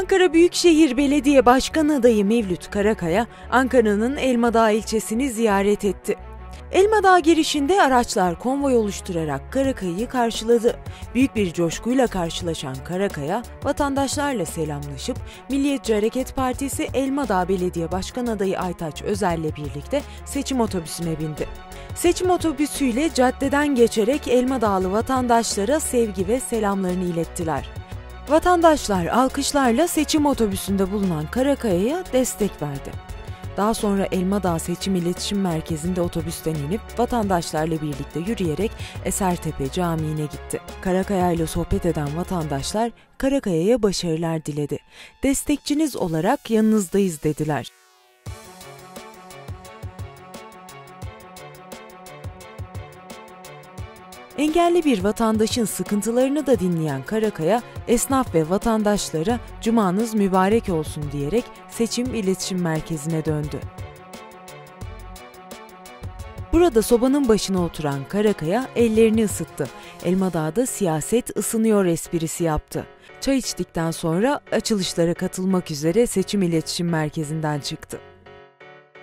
Ankara Büyükşehir Belediye Başkan adayı Mevlüt Karakaya, Ankara'nın Elmadağ ilçesini ziyaret etti. Elmadağ girişinde araçlar konvoy oluşturarak Karakaya'yı karşıladı. Büyük bir coşkuyla karşılaşan Karakaya, vatandaşlarla selamlaşıp Milliyetçi Hareket Partisi Elmadağ Belediye Başkan adayı Aytaç Özer'le birlikte seçim otobüsüne bindi. Seçim otobüsüyle caddeden geçerek Elmadağlı vatandaşlara sevgi ve selamlarını ilettiler. Vatandaşlar alkışlarla seçim otobüsünde bulunan Karakaya'ya destek verdi. Daha sonra Elmadağ Seçim İletişim Merkezi'nde otobüsten inip vatandaşlarla birlikte yürüyerek Esertepe Camii'ne gitti. Karakaya ile sohbet eden vatandaşlar Karakaya'ya başarılar diledi. Destekçiniz olarak yanınızdayız dediler. Engelli bir vatandaşın sıkıntılarını da dinleyen Karakaya, esnaf ve vatandaşlara cumanız mübarek olsun diyerek seçim iletişim merkezine döndü. Burada sobanın başına oturan Karakaya ellerini ısıttı. Elmadağ'da siyaset ısınıyor esprisi yaptı. Çay içtikten sonra açılışlara katılmak üzere seçim iletişim merkezinden çıktı.